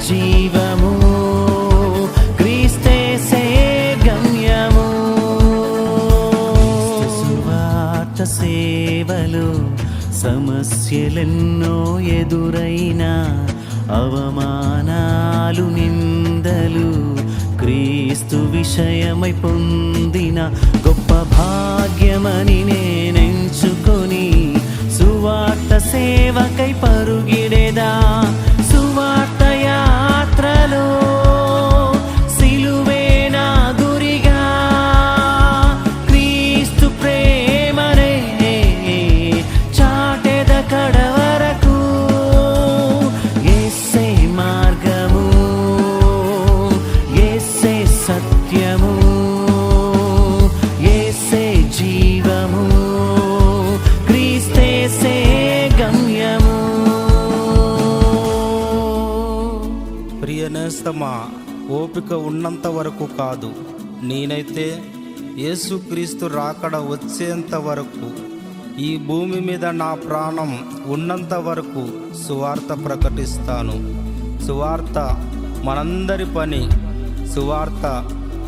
జీవము క్రీస్తేసే గమ్యము. సువార్త సేవలు సమస్యలెన్నో ఎదురైనా అవమానాలు నిందలు క్రీస్తు విషయమై పొందిన గొప్ప భాగ్యమని నేనెంచుకొని సత్యము ఏసే జీవము క్రీస్తేసే గమ్యము. ప్రియ నేస్తమా ఓపిక ఉన్నంత వరకు కాదు. నేనైతే యేసుక్రీస్తు రాకడ వచ్చేంత వరకు ఈ భూమి మీద నా ప్రాణం ఉన్నంత వరకు సువార్త ప్రకటిస్తాను. సువార్త మనందరి పని సువార్త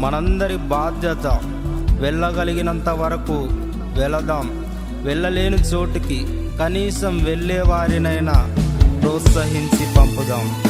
మనందరి బాధ్యత వెళ్ళగలిగినంత వరకు వెళదాం. వెళ్ళలేని చోటుకి కనీసం వెళ్ళే వారినైనా ప్రోత్సహించి పంపుదాం.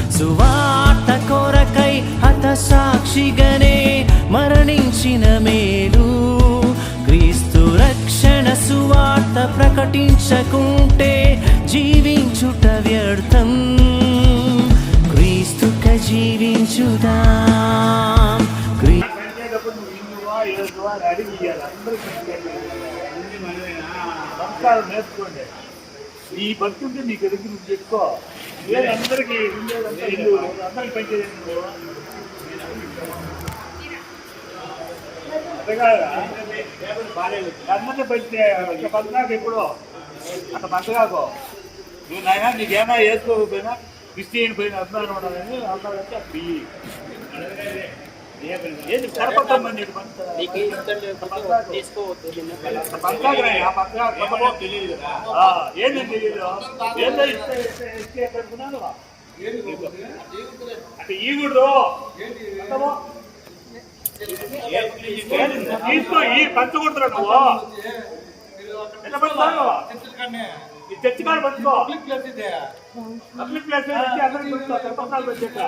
సువార్త కొరకై హత సాక్షిగనే మరణించిన మేలు. క్రీస్తు రక్షణ సువార్త ప్రకటించకుంటే జీవించుట వ్యర్థం. క్రీస్తుక జీవించుదా? అడిగి ఇయ్యాలి అందరికీ సంస్కారం నేర్చుకోండి ఈ భక్తి ఉంటే నీకు ఎదుగు నువ్వు చెప్పుకో. లేదు అందరికీ ఇల్లు అందరికి పంచేది నువ్వు అందరినీ పంచే ఇక ఎప్పుడో అంత పంచగాకో నువ్వు నాయన నీకేమైనా వేసుకోకపోయినా క్రిస్టియన్ పోయిన అభిమానం ఉండాలని అన్నారంటే అంటే ఏంటి ఏంటి తెలియదు. ఏందో ఇస్తే ఇస్తే పెట్టుకున్నాను అంటే ఈ గుడ్డు తీసుకో ఈ నువ్వు? ఈ చర్చి కాడ పంచుకో. పబ్లిక్ ప్లేస్ వచ్చి అందరికి పంచుకో.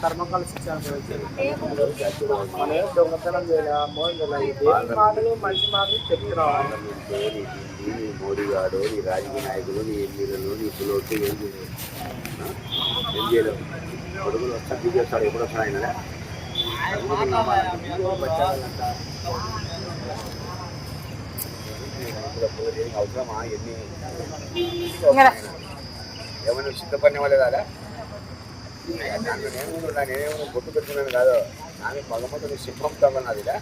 కర్మకాల శిక్ష అనుభవించారు మన దొంగతనం చేయాలి మోసం చేయాలి దేవుని మాటలు మంచి మాటలు చెప్తున్నాం నీ నీ నీ మోడీ గారు నీ రాజకీయ నాయకులు నీ ఎమ్మెల్యేలు నీ పులోకి ఏం? ఏం చేయలేవు కొడుకులు సర్ది చేస్తాడు ఎప్పుడు వస్తాడు ఆయన అవసరమా ఎన్ని ఏమైనా సిద్ధపడిన వాళ్ళే దాంట్లో నేను గుర్తు పెట్టుకున్నాను కాదు ఆమె భగవంతుని సింహం తమ్మన్నదిలా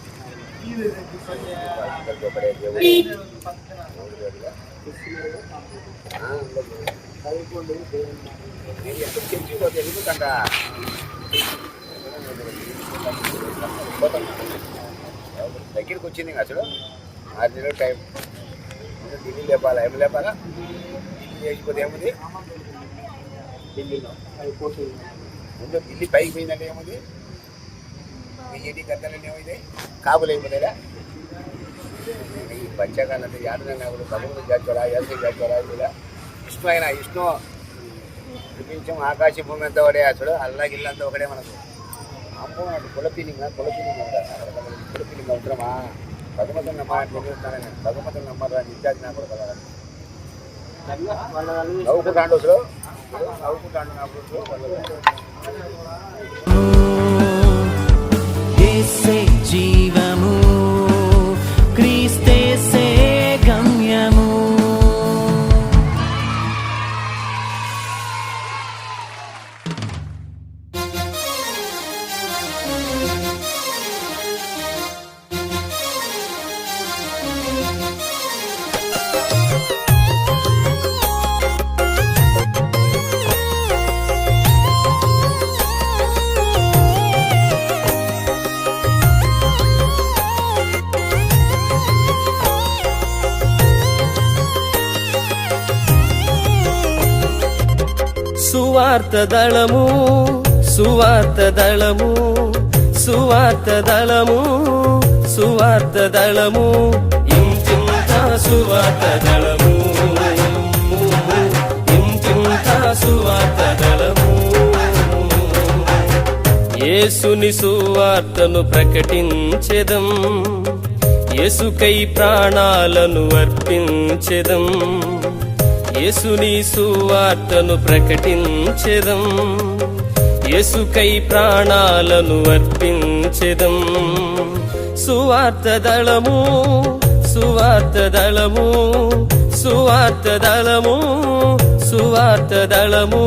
ఎందుకంట దగ్గరికి వచ్చింది అసలు ఆరు నెలలు టైం. ముందు ఢిల్లీ లేపాలా? ఏమి లేపాలా? ఢిల్లీ ఏముంది? ఢిల్లీలో పోటీ ముందు ఢిల్లీ పైకి పోయిందంటే ఏముంది? మీ ఇంటి గద్దలు ఏమైతే కాపులు అయిపోతాయిరా ఈ పంచకాలంటే యాదన చేర్చోడా ఎల్సీ చేర్చోడా ఇలా. విష్ణు అయినా విష్ణు ప్రపంచం ఆకాశ భూమి అంతా ఒకటే. అసలు అల్లా గిల్లంతా ఒకటే మనకు. అమ్మో నాకు కులపీలింగా కులపీలింగ్ కులపీలింగ్ అవసరమా భగవంతుని నమ్మాలని భగవంతుని నమ్మరా నిత్యాది కదా నవ్వుకుంటాండు అసలు నవ్వుకుంటాండు యేసే జీవము సువార్త దళము సువార్త దళము సువార్త దళము సువార్త దళము ఇంటింత సువార్త దళము ఇంటింత సువార్త దళము. యేసుని సువార్తను ప్రకటించెదం యేసుకై ప్రాణాలను అర్పించెదం. యేసుని సువార్తను ప్రకటించెదం. యేసుకై ప్రాణాలను అర్పించెదం. సువార్త దళము సువార్త దళము సువార్త దళము సువార్త దళము.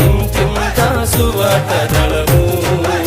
ఇంటింత సువార్త దళము.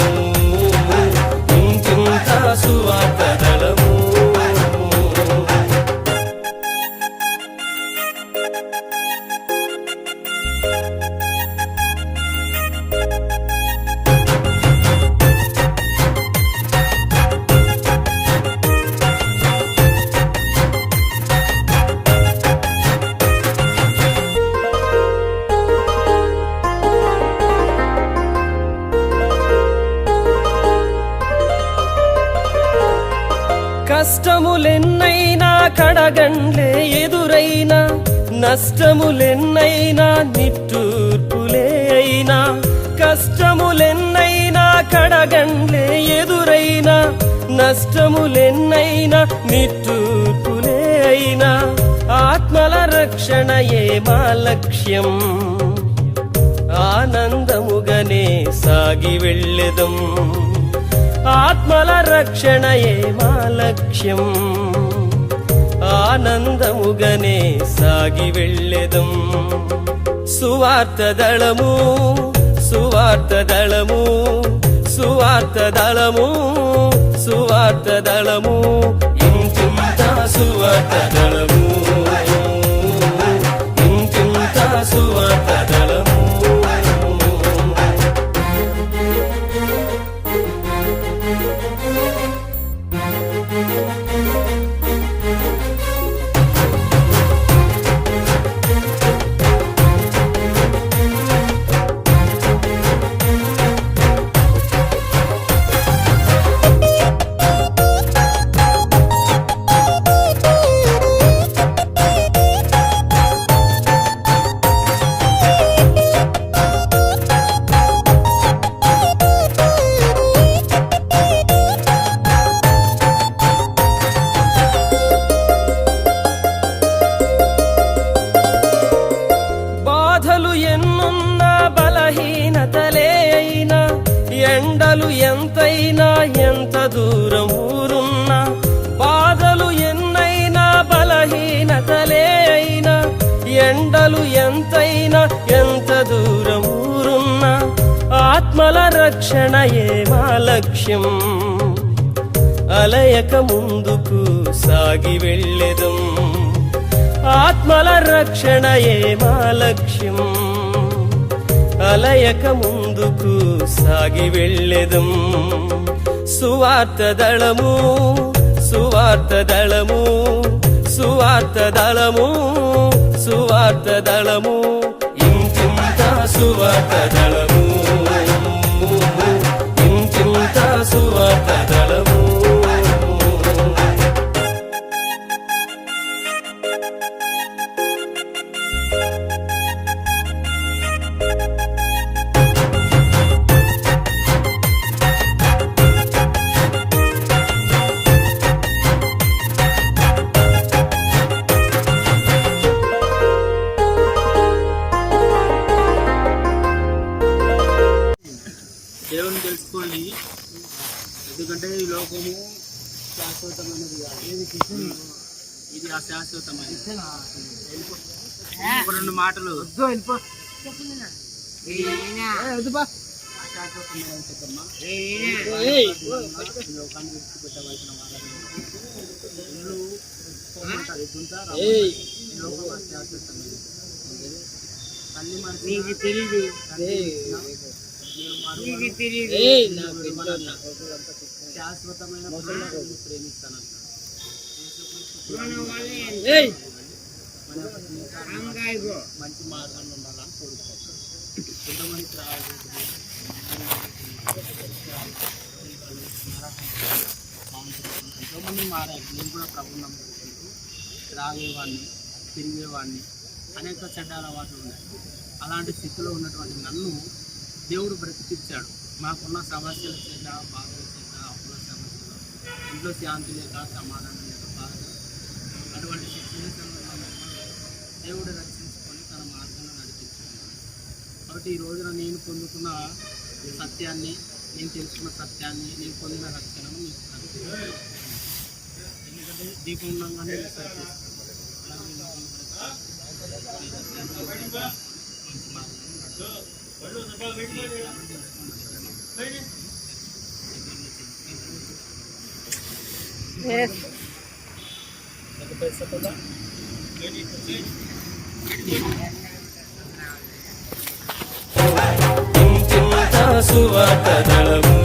కష్టములెన్నైనా కడగండ్లే ఎదురైనా నష్టములెన్నైనా నిట్టూర్పులే అయినా కష్టములెన్నైనా కడగండ్లే ఎదురైనా నష్టములెన్నైనా నిట్టూర్పులే అయినా. ఆత్మల రక్షణయే మా లక్ష్యం. ఆనందముగనే సాగి వెళ్ళెదం. ఆత్మల రక్షణయే మా లక్ష్యం. ఆనందముగనే సాగి వెళ్ళెదం. సువార్త దళము సువార్త దళము సువార్త దళము సువార్త దళము ఇంటింత సువార్త దళము ఇంటింత సువార్త దళము. ఆత్మల రక్షణయే మా లక్ష్యం. అలయక ముందుకు సాగి వెళ్ళెదు. ఆత్మల రక్షణయే మా లక్ష్యం. అలయక ముందుకు సాగి వెళ్ళెదు. సువార్త దళము సువార్త దళము సువార్త దళము సువార్త దళము. ఇంకింత సువార్త దళము. ఇంటింత సువార్త దళము ఈ లోకం అశాశ్వతమైనది తల్లి మనకి తెలియదు శాశ్వతమైన ప్రేమిస్తానంట. మంచి మార్గంలో ఉండాలని కోరుకుంటాం కొంతమందికి ఎంతోమంది మారారు నేను కూడా ప్రభు నమ్ముకుంటూ త్రాగేవాడిని తిరిగేవాడిని అనేక చెడ్డ అలవాట్లు ఉన్నాయి. అలాంటి స్థితిలో ఉన్నటువంటి నన్ను దేవుడు బ్రతికిచ్చాడు. మాకున్న సమస్యల చేత బాధల చేత అప్పుల సమస్యలు ఇంట్లో శాంతి లేక సమాధానం లేక బాధ అటువంటి సిచ్యువేషన్లో దేవుడు రక్షించుకొని తన మార్గంలో నడిపించాడు కాబట్టి ఈ రోజున నేను పొందుకున్న సత్యాన్ని నేను తెలుసుకున్న సత్యాన్ని నేను పొందిన రక్షణను మీకు. ఎందుకంటే దీపం ఉండగానే మీరు సరి చేసుకోవాలి. అలాగే ఈ